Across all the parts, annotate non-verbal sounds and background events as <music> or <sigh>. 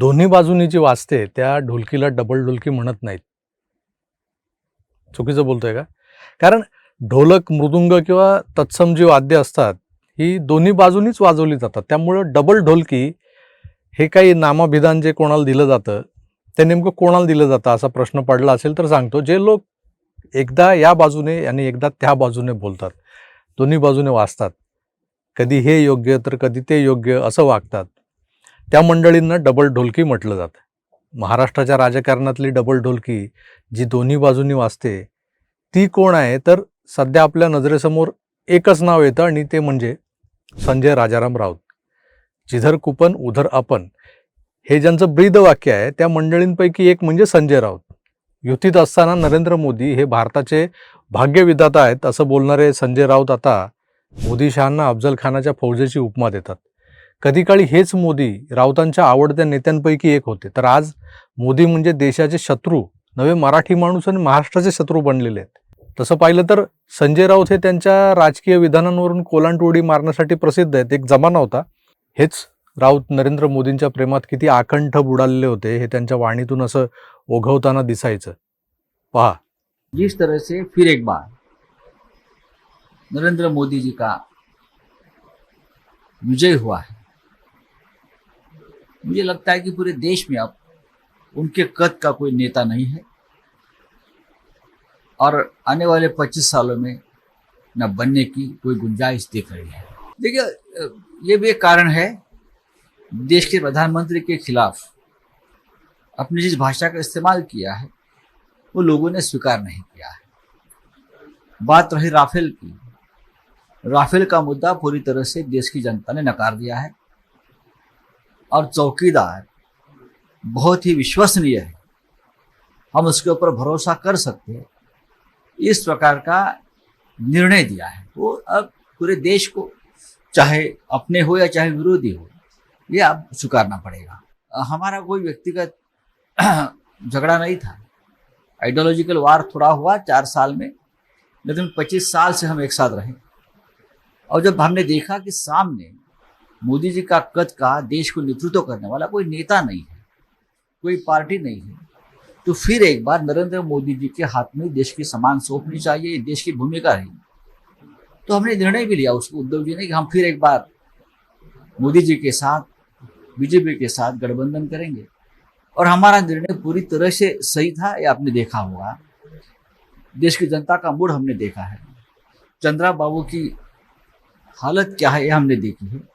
दोन्ही बाजूनी जी वाजते त्या ढोलकीला डबल ढोलकी म्हणत नाहीत. चुकीचं बोलतोय का? कारण ढोलक मृदुंग किंवा तत्सम जी वाद्य असतात ही दोन्ही बाजूनीच वाजवली जातात. त्यामुळं डबल ढोलकी हे काही नामाभिधान जे कोणाला दिलं जातं ते नेमकं कोणाला दिलं जातं असा प्रश्न पडला असेल तर सांगतो. जे लोक एकदा या बाजूने आणि एकदा त्या बाजूने बोलतात दोन्ही बाजूने वाचतात कधी हे योग्य तर कधी ते योग्य असं वागतात. त्या मंडळींना डबल ढोलकी म्हटलं जातं. महाराष्ट्राच्या राजकारणातली डबल ढोलकी जी दोन्ही बाजूंनी वाजते ती कोण आहे? तर सध्या आपल्या नजरेसमोर एकच नाव येतं आणि ते म्हणजे संजय राजाराम राऊत. जिधर कुपन उधर अपन हे ज्यांचं ब्रीद वाक्य आहे त्या मंडळींपैकी एक म्हणजे संजय राऊत. युतीत असताना नरेंद्र मोदी हे भारताचे भाग्यविधाता आहेत असं बोलणारे संजय राऊत आता मोदी शहांना अफजल खानाच्या फौजेची उपमा देतात. कधी काळी हेच मोदी राऊतांच्या आवडत्या नेत्यांपैकी एक होते. तर आज मोदी म्हणजे देशाचे शत्रू नवे मराठी माणूस आणि महाराष्ट्राचे शत्रू बनलेले आहेत. तसं पाहिलं तर संजय राऊत हे त्यांच्या राजकीय विधानांवरून कोलांटोडी मारण्यासाठी प्रसिद्ध आहेत. एक जमाना होता. हेच राऊत नरेंद्र मोदींच्या प्रेमात किती आकंठ बुडालेले होते हे त्यांच्या वाणीतून असं ओघवताना दिसायचं. पहा. जिस तरह से फिर एक बार नरेंद्र मोदी जी का विजय हुआ है मुझे लगता है कि पूरे देश में अब उनके कद का कोई नेता नहीं है। और आने वाले 25 सालों में न बनने की कोई गुंजाइश दिख रही है। देखिए ये भी एक कारण है, देश के प्रधानमंत्री के खिलाफ अपनी जिस भाषा का इस्तेमाल किया है, वो लोगों ने स्वीकार नहीं किया है। बात रही राफेल की। राफेल का मुद्दा पूरी तरह से देश की जनता ने नकार दिया है। और चौकीदार बहुत ही विश्वसनीय है। हम उसके ऊपर भरोसा कर सकते हैं। इस प्रकार का निर्णय दिया है। वो अब पूरे देश को, चाहे अपने हो या चाहे विरोधी हो, ये अब स्वीकारना पड़ेगा। हमारा कोई व्यक्तिगत <clears throat> झगड़ा नहीं था। आइडियोलॉजिकल वार थोड़ा हुआ चार साल में, लेकिन पच्चीस साल से हम एक साथ रहे। और जब हमने देखा कि सामने मोदी जी का कद का देश को नेतृत्व करने वाला कोई नेता नहीं है, कोई पार्टी नहीं है। तो फिर एक बार नरेंद्र मोदी जी के हाथ में देश की समान सौंपनी चाहिए, देश की भूमिका रही। तो हमने निर्णय भी लिया उसको, उद्धव जी ने कि हम फिर एक बार मोदी जी के साथ, बीजेपी के साथ गठबंधन करेंगे। और हमारा निर्णय पूरी तरह से सही था, ये आपने देखा होगा। देश की जनता का मूड हमने देखा है। चंद्रा बाबू की हालत क्या है, ये हमने देखी है।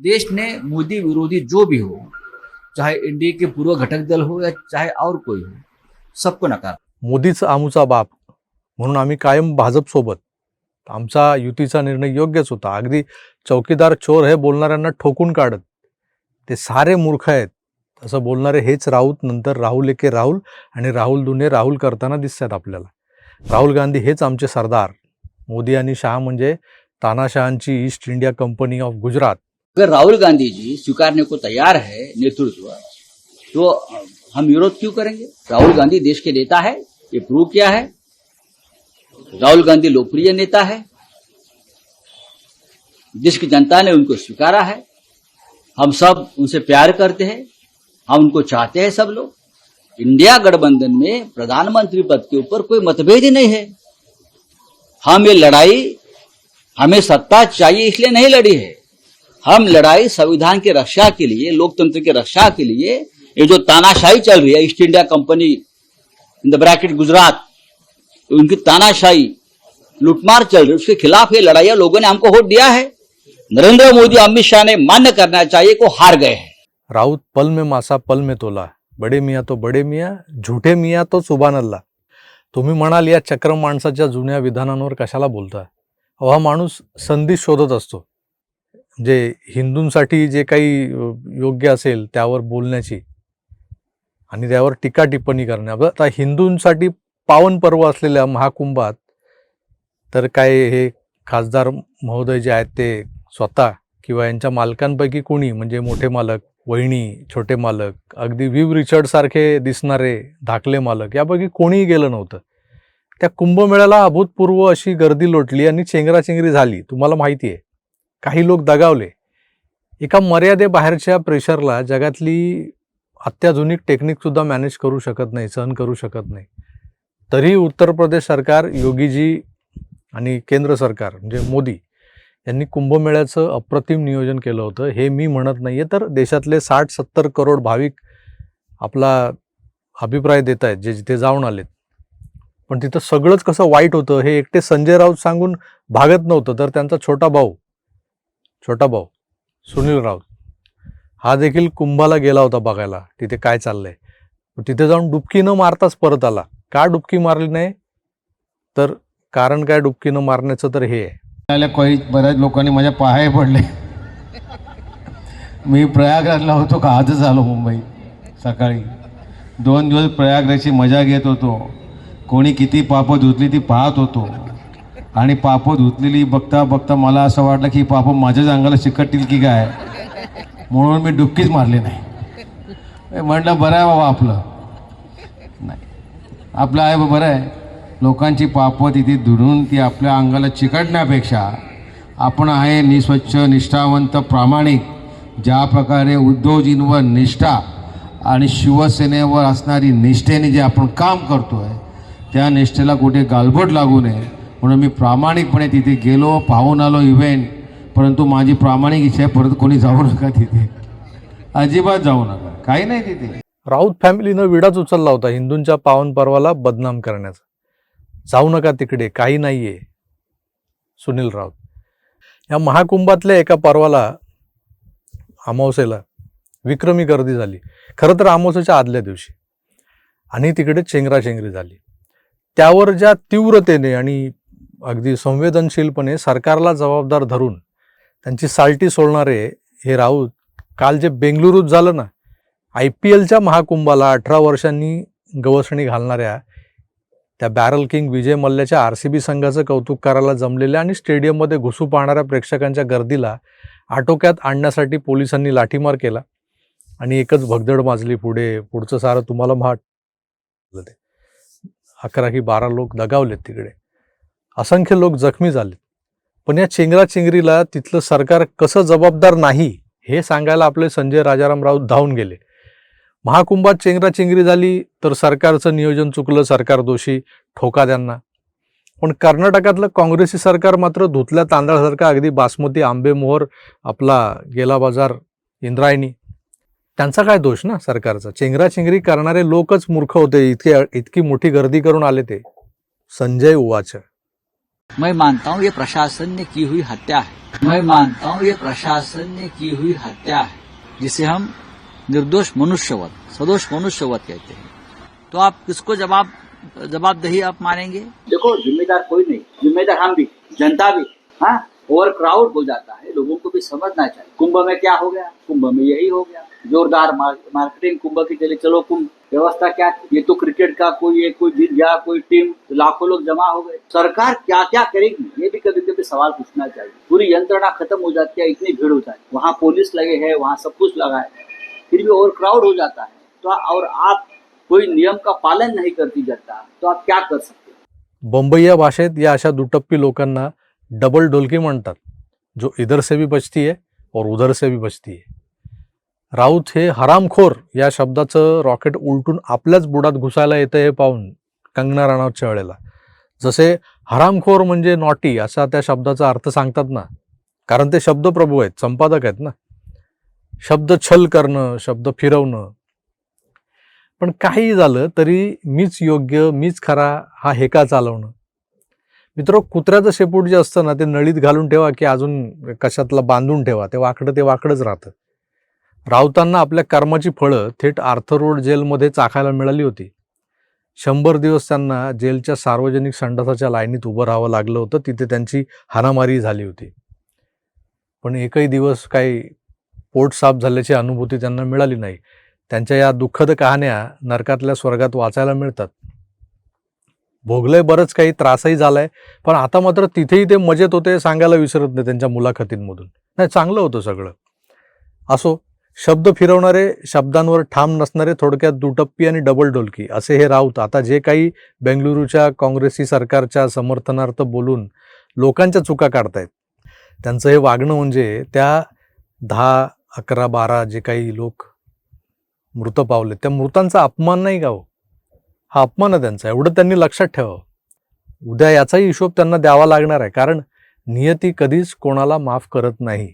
देश ने मोदी विरोधी जो भी हो चाहे एनडीए के पूर्व घटक दल हो या चाहे और कोई हो सबको नकार मोदीच आमूचा बाप म्हणून आम्ही कायम भाजपसोबत आमचा युतीचा निर्णय योग्यच होता. अगदी चौकीदार चोर हे बोलणाऱ्यांना ठोकून काढत. ते सारे मूर्ख आहेत. असं बोलणारे हेच राऊत नंतर राहुल एके राहुल आणि राहुल दुने राहुल करताना दिसतात आपल्याला. राहुल गांधी हेच आमचे सरदार. मोदी आणि शहा म्हणजे तानाशहांची East India Company of Gujarat. अगर राहुल गांधी जी स्वीकारने को तैयार है नेतृत्व तो हम विरोध क्यों करेंगे? राहुल गांधी देश के नेता है, ये प्रूव किया है। राहुल गांधी लोकप्रिय नेता है। देश की जनता ने उनको स्वीकारा है। हम सब उनसे प्यार करते हैं। हम उनको चाहते हैं सब लोग। इंडिया गठबंधन में प्रधानमंत्री पद के ऊपर कोई मतभेद ही नहीं है। हम ये लड़ाई, हमें सत्ता चाहिए इसलिए नहीं लड़ी है। हम लड़ाई संविधान की रक्षा के लिए लोकतंत्र की रक्षा के लिए ये जो तानाशाही चल रही है East India Company in the bracket Gujarat उनकी तानाशाही लूटमार चल रही है उसके खिलाफ ये लड़ाई लोगों ने हमको वोट दिया है। नरेंद्र मोदी अमित शाह ने मान्य करना चाहिए को हार गए हैं। राऊत पल में मासा पल में तोला बडे मिया तो बडे मिया झूठे मिया तो सुभान अल्ला तुम्ही म्हणाल या चक्र माणसाच्या जुन्या विधानांवर कशाला बोलताय? हा माणूस संधी शोधत असतो जे हिंदूंसाठी जे काही योग्य असेल त्यावर बोलण्याची आणि त्यावर टीका टिप्पणी करणे. आता हिंदूंसाठी पावन पर्व असलेल्या महाकुंभात तर काय हे खासदार महोदय जे आहेत ते स्वतः किंवा यांच्या मालकांपैकी कोणी? म्हणजे मोठे मालक वहिनी छोटे मालक अगदी विव रिचर्ड सारखे दिसणारे धाकले मालक यापैकी कोणीही गेलं नव्हतं. त्या कुंभमेळ्याला अभूतपूर्व अशी गर्दी लोटली आणि चेंगराचेंगरी झाली. तुम्हाला माहिती आहे. काही लोक दगावले. एका मर्यादेबाहेरच्या प्रेशरला जगातली अत्याधुनिक टेक्निकसुद्धा मॅनेज करू शकत नाही सहन करू शकत नाही. तरी उत्तर प्रदेश सरकार योगीजी आणि केंद्र सरकार म्हणजे मोदी यांनी कुंभमेळ्याचं अप्रतिम नियोजन केलं होतं. हे मी म्हणत नाही आहे तर देशातले साठ सत्तर करोड भाविक आपला अभिप्राय देत आहेत जे जिथे जाऊन आलेत. पण तिथं सगळंच कसं वाईट होतं हे एकटे संजय राऊत सांगून भागत नव्हतं तर त्यांचा छोटा भाऊ छोटा भाऊ सुनील राऊत. हा देखील कुंभाला गेला होता बघायला. तिथे काय चाललंय? तिथे जाऊन डुबकी न मारताच परत आला. का डुबकी मारली नाही? तर कारण काय डुबकी न मारण्याचं तर हे आहे. काही बऱ्याच लोकांनी माझ्या पाहाय पडले. मी प्रयागराजला होतो का? आजच आलो मुंबई. सकाळी. दोन दिवस प्रयागराजची मजा घेत होतो. कोणी किती पापं धुतली ती पाहत होतो. आणि पापं धुतलेली बघता बघता मला असं वाटलं की पापं माझ्याच अंगाला चिकटतील की काय? म्हणून मी डुबकीच मारली नाही. म्हटलं बरं आहे बाबा आपलं. नाही. आपलं आहे बरं आहे. लोकांची पापं तिथे धुडून ती आपल्या अंगाला चिकटण्यापेक्षा आपण आहे निस्वच्छ निष्ठावंत प्रामाणिक ज्या प्रकारे उद्योगजींवर निष्ठा आणि शिवसेनेवर असणारी निष्ठेने जे आपण काम करतो आहे त्या निष्ठेला कुठे गालबोट लागू नये. म्हणून मी प्रामाणिकपणे तिथे गेलो पाहून आलो इव्हेंट परंतु माझी प्रामाणिक इच्छा आहे परत कोणी जाऊ नका तिथे. अजिबात जाऊ नका. काही नाही तिथे. राऊत फॅमिलीनं विडाच उचलला होता हिंदूंच्या पावन पर्वाला बदनाम करण्याचा. जाऊ नका तिकडे काही नाहीये. सुनील राऊत. या महाकुंभातल्या एका पर्वाला अमावसेला विक्रमी गर्दी झाली. खरं तर अमावस्येच्या आदल्या दिवशी. आणि तिकडे चेंगराचेंगरी झाली. त्यावर ज्या तीव्रतेने आणि अगदी संवेदनशीलपणे सरकारला जबाबदार धरून त्यांची साल्टी सोडणारे हे राऊत काल जे बेंगलुरूत झालं ना आय पी एलच्या महाकुंभाला अठरा वर्षांनी गवसणी घालणाऱ्या त्या बॅरल किंग विजय मल्ल्याच्या आर सी बी संघाचं कौतुक करायला जमलेल्या आणि स्टेडियममध्ये घुसू पाहणाऱ्या प्रेक्षकांच्या गर्दीला आटोक्यात आणण्यासाठी पोलिसांनी लाठीमार केला आणि एकच भगदड माजली पुढे पुढचं सारं तुम्हाला माट ते अकरा की बारा लोक दगावलेत तिकडे. असंख्य लोक जखमी झाले. पण या चेंगराचेंगरीला तिथलं सरकार कसं जबाबदार नाही हे सांगायला आपले संजय राजाराम राऊत धावून गेले. महाकुंभात चेंगराचेंगरी झाली तर सरकारचं नियोजन चुकलं सरकार दोषी ठोका त्यांना. पण कर्नाटकातलं काँग्रेसी सरकार मात्र धुतल्या तांदळासारखा अगदी बासमती आंबेमोहर आपला गेला बाजार इंद्रायणी. त्यांचा काय दोष ना सरकारचा? चेंगराचेंगरी करणारे लोकच मूर्ख होते इतके इतकी मोठी गर्दी करून आले ते. संजय उवाच. मैं मानता हूँ ये प्रशासन ने की हुई हत्या है। मैं मानता हूँ ये प्रशासन ने की हुई हत्या है, जिसे हम निर्दोष मनुष्यवत सदोष मनुष्यवत कहते हैं। तो आप किसको जवाब, जवाबदेही आप मानेंगे देखो, जिम्मेदार कोई नहीं, जिम्मेदार हम भी, जनता भी। हाँ ओवर क्राउड हो जाता है, लोगों को भी समझना चाहिए। कुंभ में क्या हो गया? कुंभ में यही हो गया। जोरदार मार्केटिंग कुंभ की चले, चलो कुंभ। व्यवस्था क्या थी? ये तो क्रिकेट का कोई एक कोई जीत गया कोई टीम लाखों लोग जमा हो गए। सरकार क्या क्या करेगी? ये भी कभी कभी सवाल पूछना चाहिए। पूरी यंत्रणा खत्म हो जाती है, इतनी भीड़ हो जाती है। वहाँ पुलिस लगे है, वहाँ सब कुछ लगा है। फिर भी ओवर क्राउड हो जाता है। तो और आप कोई नियम का पालन नहीं करती जनता तो आप क्या कर सकते हो? बंबईया भाषेत या अशा दुटप्पी लोकांना डबल ढोलकी म्हणतात, जो इधर से भी बचती है और उधर से भी बचती है। राऊत हे हरामखोर या शब्दाचं रॉकेट उलटून आपल्याच बुडात घुसायला येतं हे पाहून कंगना राणावतच्या वेळेला. जसे हरामखोर म्हणजे नॉटी असा त्या शब्दाचा अर्थ सांगतात ना. कारण ते शब्दप्रभू आहेत संपादक आहेत ना. शब्द छल करणं शब्द फिरवणं. पण काही झालं तरी मीच योग्य मीच खरा हा हेका चालवणं. मित्र कुत्र्याचं शेपूट जे असतं ना ते नळीत घालून ठेवा की अजून कशातला बांधून ठेवा. ते वाकडं ते वाकडंच राहतं. राऊतांना आपल्या कर्माची फळं थेट आर्थर रोड जेलमध्ये चाखायला मिळाली होती. शंभर दिवस त्यांना जेलच्या सार्वजनिक संडासाच्या लाईनीत उभं राहावं लागलं होतं. तिथे त्यांची हानामारी झाली होती. पण एकही दिवस काही पोट साफ झाल्याची अनुभूती त्यांना मिळाली नाही. त्यांच्या या दुःखद कहाण्या नरकातल्या स्वर्गात वाचायला मिळतात. भोगलंय बरंच काही त्रासही झालाय पण आता मात्र तिथेही ते मजेत होते सांगायला विसरत नाही त्यांच्या मुलाखतींमधून. नाही चांगलं होतं सगळं. असो शब्द फिरवणारे शब्दांवर ठाम नसणारे थोडक्यात दुटप्पी आणि डबल डोलकी असे हे राऊत आता जे काही बेंगलुरूच्या काँग्रेसी सरकारच्या समर्थनार्थ बोलून लोकांच्या चुका काढतायत. त्यांचं हे वागणं म्हणजे त्या दहा अकरा बारा जे काही लोक मृत पावले त्या मृतांचा अपमान नाही का हो? हा अपमान आहे त्यांचा एवढं त्यांनी लक्षात ठेवावं. उद्या याचाही हिशोब त्यांना द्यावा लागणार आहे कारण नियती कधीच कोणाला माफ करत नाही.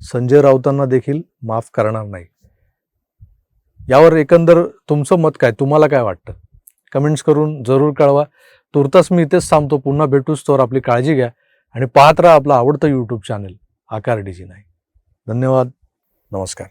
संजय राऊतांना देखील माफ करणार नाही. यावर एकंदर तुमचं मत काय? तुम्हाला काय वाटतं? कमेंट्स करून जरूर कळवा. तुर्तास मी इथेच थांबतो. पुन्हा भेटूच तर आपली काळजी घ्या आणि पाहत राहा आपलं आवडतं यूट्यूब चॅनल आकार डीजी नाही धन्यवाद. नमस्कार.